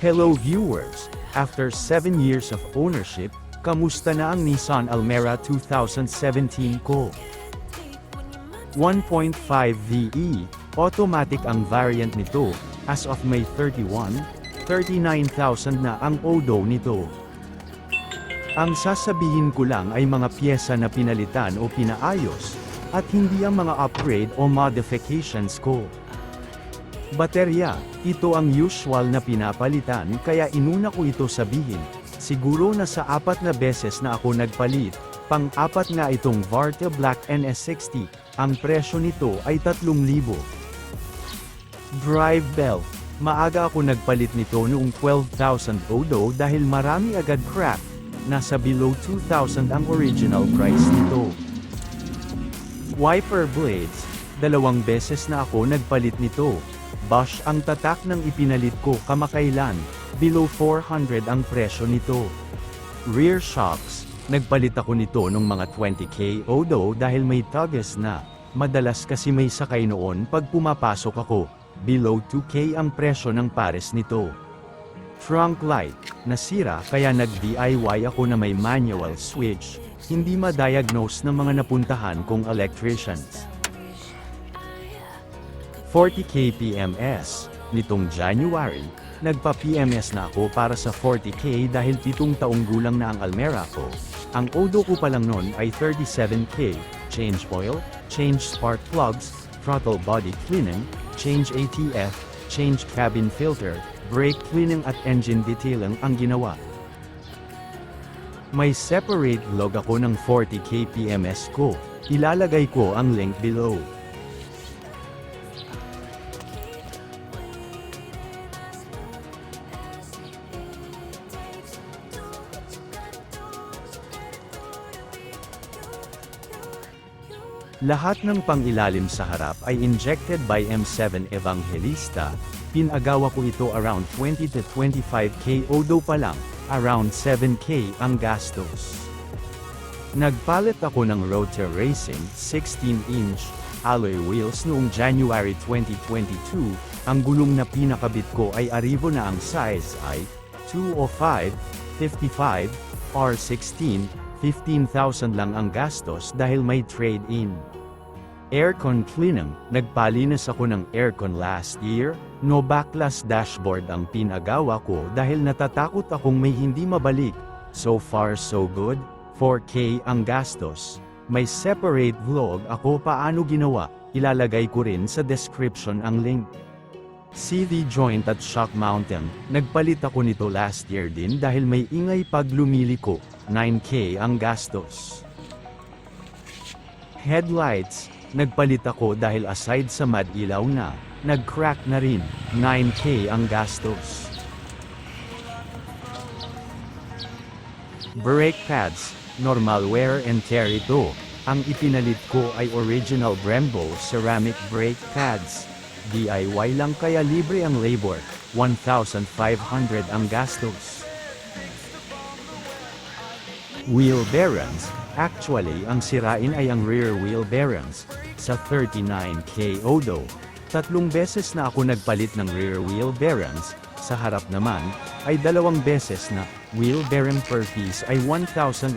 Hello viewers! After 7 years of ownership, kamusta na ang Nissan Almera 2017 ko? 1.5 VE, E, automatic ang variant nito, as of May 31, 39,000 na ang odo nito. Ang sasabihin ko lang ay mga pyesa na pinalitan o pinaayos, at hindi ang mga upgrade o modifications ko. Baterya, ito ang usual na pinapalitan kaya inuna ko ito sabihin. Siguro na sa apat na beses na ako nagpalit, pang-apat nga itong Varta Black NS60, ang presyo nito ay 3,000. Drive belt, maaga ako nagpalit nito noong 12,000 odo dahil marami agad crack, nasa below 2,000 ang original price nito. Wiper blades, dalawang beses na ako nagpalit nito. Bosch ang tatak ng ipinalit ko kamakailan, below 400 ang presyo nito. Rear shocks, nagpalit ako nito nung mga 20k odo dahil may tugs na. Madalas kasi may sakay noon pag pumapasok ako, below 2k ang presyo ng pares nito. Trunk light, nasira kaya nag-DIY ako na may manual switch, hindi ma-diagnose ng mga napuntahan kong electricians. 40k PMS, nitong January, nagpa-PMS na ako para sa 40k dahil pitong taong gulang na ang Almera ko. Ang odo ko pa lang nun ay 37k, change oil, change spark plugs, throttle body cleaning, change ATF, change cabin filter, brake cleaning at engine detailing ang ginawa. May separate log ako ng 40k PMS ko. Ilalagay ko ang link below. Lahat ng pangilalim sa harap ay injected by M7 Evangelista, pinagawa ko ito around 20 to 25k odo pa lang, around 7k ang gastos. Nagpalit ako ng Rotor Racing 16-inch alloy wheels noong January 2022, ang gulong na pinakabit ko ay Arrivo na ang size ay 205, 55, R16, 15,000 lang ang gastos dahil may trade-in. Aircon cleaning, nagpalinis ako ng aircon last year, no backlash dashboard ang pinagawa ko dahil natatakot akong may hindi mabalik. So far so good, 4K ang gastos. May separate vlog ako paano ginawa, ilalagay ko rin sa description ang link. CV joint at shock mountain, nagpalit ako nito last year din dahil may ingay pag lumiliko, 9K ang gastos. Headlights, nagpalit ako dahil aside sa mad ilaw na, nag-crack na rin, 9K ang gastos. Brake pads, normal wear and tear ito. Ang ipinalit ko ay original Brembo ceramic brake pads. DIY lang kaya libre ang labor, 1,500 ang gastos. Wheel bearings, actually ang sirain ay ang rear wheel bearings, sa 39k odo. Tatlong beses na ako nagpalit ng rear wheel bearings, sa harap naman, ay dalawang beses na, wheel bearing per piece ay 1,800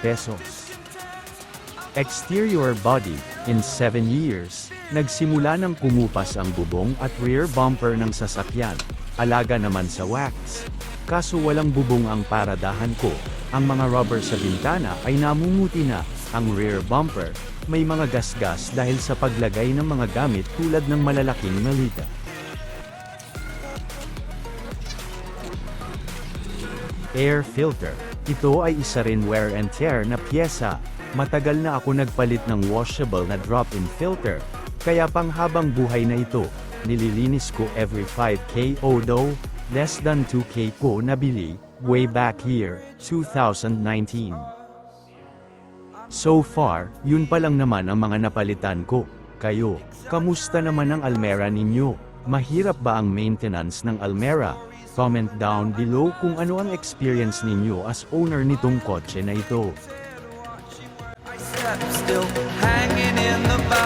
pesos. Exterior body, in 7 years, nagsimula ng kumupas ang bubong at rear bumper ng sasakyan, alaga naman sa wax. Kaso walang bubong ang paradahan ko, ang mga rubber sa bintana ay namumuti na, ang rear bumper, may mga gasgas dahil sa paglagay ng mga gamit tulad ng malalaking malita. Air filter. Ito ay isa rin wear and tear na pyesa. Matagal na ako nagpalit ng washable na drop-in filter. Kaya panghabang buhay na ito. Nililinis ko every 5k odo, less than 2k ko nabili, way back year, 2019. So far, yun pa lang naman ang mga napalitan ko. Kayo, kamusta naman ang Almera ninyo? Mahirap ba ang maintenance ng Almera? Comment down below kung ano ang experience ninyo as owner nitong kotse na ito. Still hanging in the.